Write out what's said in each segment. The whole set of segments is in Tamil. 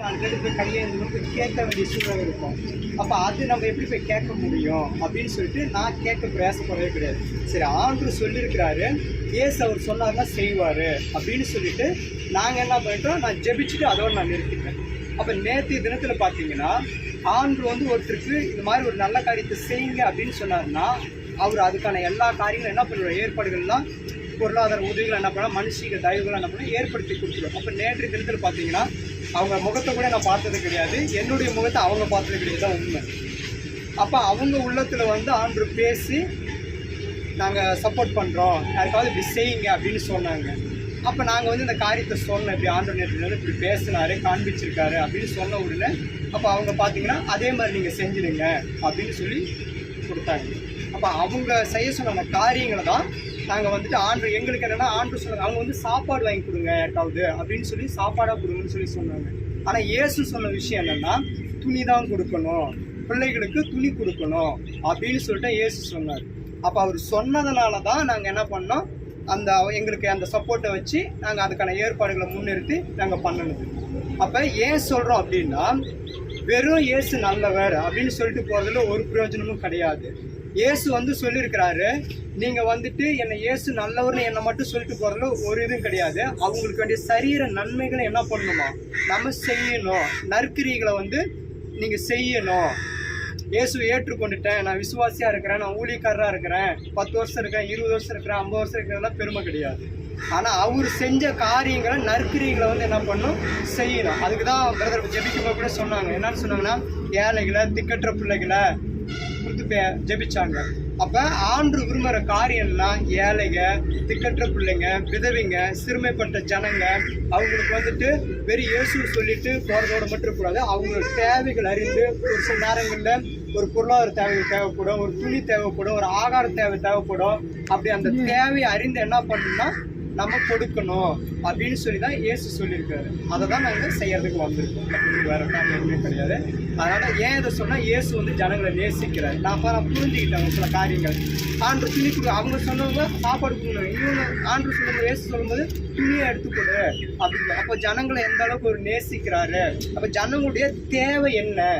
நாலு பேர் போய் கையேந்து போய் கேட்க வேண்டிய சூழ்நிலை இருக்கும். அப்போ அது நம்ம எப்படி போய் கேட்க முடியும்? அப்படின்னு சொல்லிட்டு நான் கேட்க பிரயாசப்படவே கிடையாது. சரி ஆண்டு சொல்லியிருக்கிறாரு ஏசு அவர் சொன்னார்னா செய்வார் அப்படின்னு சொல்லிட்டு நாங்கள் என்ன பண்ணிட்டோம்? நான் ஜெபிச்சுட்டு அதோடு நான் நிறுத்திட்டேன். அப்போ நேற்று தினத்தில் பார்த்தீங்கன்னா ஆண்டு வந்து ஒருத்தருக்கு இந்த மாதிரி ஒரு நல்ல காரியத்தை செய்யுங்க அப்படின்னு சொன்னாருன்னா அவர் அதுக்கான எல்லா காரியங்களும் என்ன பண்ணுவார்? ஏற்பாடுகள்லாம் பொருளாதார உதவிகள் என்ன பண்ணால் மனுஷிக தயவுகள் என்ன பண்ணால் ஏற்படுத்தி கொடுத்துருவோம் அப்போ நேற்று தினத்தில் பார்த்தீங்கன்னா அவங்க முகத்தை கூட நான் பார்த்தது கிடையாது. என்னுடைய முகத்தை அவங்க பார்த்தது கிடையாது. தான் உண்மை. அப்போ அவங்க உள்ளத்தில் வந்து ஆண்டு பேசி நாங்கள் சப்போர்ட் பண்ணுறோம் யாருக்காவது இப்படி செய்யுங்க அப்படின்னு சொன்னாங்க. அப்போ நாங்கள் வந்து இந்த காரியத்தை சொன்னோம். இப்படி ஆண்டு நேரத்தில் வந்து இப்படி பேசினாரு காண்பிச்சிருக்காரு அப்படின்னு சொன்ன உடனே அப்போ அவங்க பார்த்தீங்கன்னா அதே மாதிரி நீங்கள் செஞ்சிடுங்க அப்படின்னு சொல்லி கொடுத்தாங்க. அப்போ அவங்க செய்ய சொன்ன காரியங்களை தான் நாங்கள் வந்துட்டு ஆண்டு எங்களுக்கு என்னென்னா ஆண்டு சொன்னாங்க. அவங்க வந்து சாப்பாடு வாங்கி கொடுங்க யாருக்காவது அப்படின்னு சொல்லி சாப்பாடாக கொடுங்கன்னு சொல்லி சொன்னாங்க. ஆனால் இயேசு சொன்ன விஷயம் என்னென்னா துணி தான் கொடுக்கணும். பிள்ளைகளுக்கு துணி கொடுக்கணும் அப்படின்னு சொல்லிட்டு இயேசு சொன்னார். அப்போ அவர் சொன்னதுனால தான் நாங்கள் என்ன பண்ணோம்? அந்த எங்களுக்கு அந்த சப்போர்ட்டை வச்சு நாங்கள் அதுக்கான ஏற்பாடுகளை முன்னிறுத்தி நாங்கள் பண்ணணுது அப்போ ஏன் சொல்கிறோம் அப்படின்னா வெறும் இயேசு நல்லவர் அப்படின்னு சொல்லிட்டு போகிறதுல ஒரு பிரயோஜனமும் கிடையாது. இயேசு வந்து சொல்லியிருக்கிறாரு நீங்கள் வந்துட்டு என்னை இயேசு நல்லவர்னு என்னை மட்டும் சொல்லிட்டு போகிறதுல ஒரு இதுவும் கிடையாது. அவங்களுக்கு வேண்டிய சரீர நன்மைகளை என்ன பண்ணணுமா? நம்ம செய்யணும். நற்கிரிகளை வந்து நீங்கள் செய்யணும். இயேசு ஏற்றுக்கொண்டுட்டேன். நான் விசுவாசியாக இருக்கிறேன். நான் ஊழியக்காரராக இருக்கிறேன். பத்து வருஷம் இருக்கிறேன் இருபது வருஷம் இருக்கிறேன் ஐம்பது வருஷம் இருக்கிறதெல்லாம் பெருமை கிடையாது. ஆனால் அவர் செஞ்ச காரியங்களை நற்கிரிகளை வந்து என்ன பண்ணும்? செய்யணும். அதுக்கு தான் பிரதர் ஜெபிக்கும்போது கூட சொன்னாங்க. என்னன்னு சொன்னாங்கன்னா ஏழைகளை திக்கற்ற பிள்ளைகளை கொடுத்து ஜெபிச்சாங்க. அப்ப ஆண்டு விரும்புகிற காரியம்லாம் ஏழைங்க திக்கற்ற பிள்ளைங்க விதவைங்க சிறுமைப்பட்ட ஜனங்க அவங்களுக்கு வந்துட்டு வெறும் இயேசு சொல்லிட்டு போறதோட மட்டும் இருக்கக்கூடாது. அவங்களோட தேவைகள் அறிந்து ஒரு சில நேரங்களில் ஒரு பொருளாதார தேவைகள் தேவைப்படும் ஒரு துணி தேவைப்படும் ஒரு ஆகார தேவை தேவைப்படும். அப்படி அந்த தேவையை அறிந்து என்ன பண்ணணும்னா நம்ம கொடுக்கணும் அப்படின்னு சொல்லி தான் இயேசு சொல்லியிருக்காரு. அதை தான் நாங்கள் செய்யறதுக்கு வந்திருக்கோம். வேற காரணம் எதுவுமே கிடையாது. அதனால் ஏன் இதை சொன்னால் இயேசு வந்து ஜனங்களை நேசிக்கிறார். நான் நான் புரிஞ்சுக்கிட்டேன் சில காரியங்கள். ஆண்டு துணி கொடு அவங்க சொன்னவங்க சாப்பாடு கொடுக்கணும் இவங்க ஆண்டு சொல்லும்போது இயேசு சொல்லும்போது துணியை எடுத்துக்கொடு அப்படின்னு. அப்போ ஜனங்களை எந்த அளவுக்கு ஒரு நேசிக்கிறாரு? அப்போ ஜனங்களுடைய தேவை என்ன?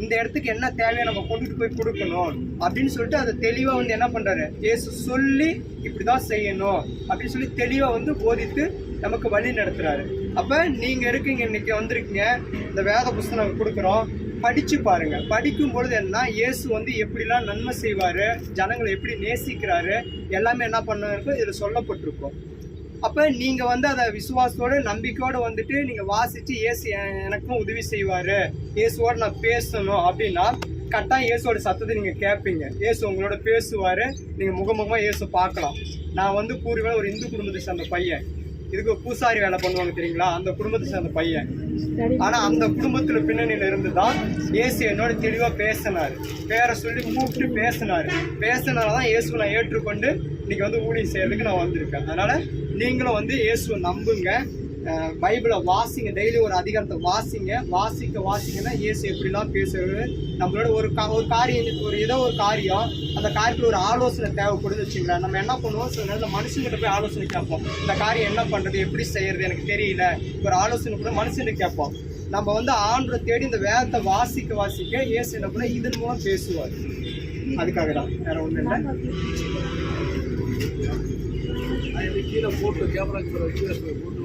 இந்த இடத்துக்கு என்ன தேவையோ நம்ம கொண்டுட்டு போய் கொடுக்கணும் அப்படின்னு சொல்லிட்டு அதை தெளிவாக வந்து என்ன பண்ணுறாரு ஏசு சொல்லி இப்படி தான் செய்யணும் அப்படின்னு சொல்லி தெளிவாக வந்து போதித்து நமக்கு வழி நடத்துறாரு. அப்போ நீங்கள் இருக்கீங்க இன்னைக்கு வந்திருக்கீங்க இந்த வேத புஸ்தகம் கொடுக்குறோம். படித்து பாருங்கள் படிக்கும் பொழுது என்ன இயேசு வந்து எப்படிலாம் நன்மை செய்வார் ஜனங்களை எப்படி நேசிக்கிறாரு எல்லாமே என்ன பண்ணுறதுக்கு இதில் சொல்லப்பட்டிருக்கும். அப்போ நீங்கள் வந்து அதை விசுவாசத்தோடு நம்பிக்கையோடு வந்துட்டு நீங்கள் வாசித்து ஏசு எனக்கும் உதவி செய்வார். இயேசுவோடு நான் பேசணும் அப்படின்னா கரெக்டாக இயேசுவோட சத்தத்தை நீங்கள் கேட்பீங்க இயேசு உங்களோட பேசுவார். நீங்கள் முகமுகமாக இயேசு பார்க்கலாம். நான் வந்து கூறுவேன் ஒரு இந்து குடும்பத்தை சேர்ந்த பையன். இதுக்கு பூசாரி வேலை பண்ணுவாங்க தெரியுங்களா? அந்த குடும்பத்தை சேர்ந்த பையன். ஆனா அந்த குடும்பத்துல பின்னணியில இருந்து தான் இயேசு என்னோட தெளிவா பேசினாரு. பேரை சொல்லி கூப்பிட்டு பேசினாரு. பேசினால தான் இயேசுவை நான் ஏற்றுக்கொண்டு இன்னைக்கு வந்து ஊழியம் செய்யறதுக்கு நான் வந்திருக்கேன். அதனால நீங்களும் வந்து இயேசுவை நம்புங்க. பைபிளை வாசிங்க. டெய்லி ஒரு அதிகாரத்தை வாசிங்க. வாசிக்க வாசிங்கன்னா இயேசு எப்படிலாம் பேசுறது நம்மளோட ஒரு கா ஒரு காரியம் ஒரு ஏதோ ஒரு காரியம் அந்த காரியத்தில் ஒரு ஆலோசனை தேவைப்படுது வச்சுங்களேன் நம்ம என்ன பண்ணுவோம்? சில நேரத்தில் மனுஷங்கிட்ட போய் ஆலோசனை கேட்போம். இந்த காரியம் என்ன பண்ணுறது எப்படி செய்யறது? எனக்கு தெரியல. ஒரு ஆலோசனை கூட மனுஷன்கிட்ட கேட்போம். நம்ம வந்து ஆண்டரை தேடி இந்த வேதத்தை வாசிக்க வாசிக்க இயேசு என்ன பண்ண இதன் மூலம் பேசுவார். அதுக்காக தான். வேற ஒன்றும் இல்லை. கீழே போட்டு கேமரா கீழே போட்டு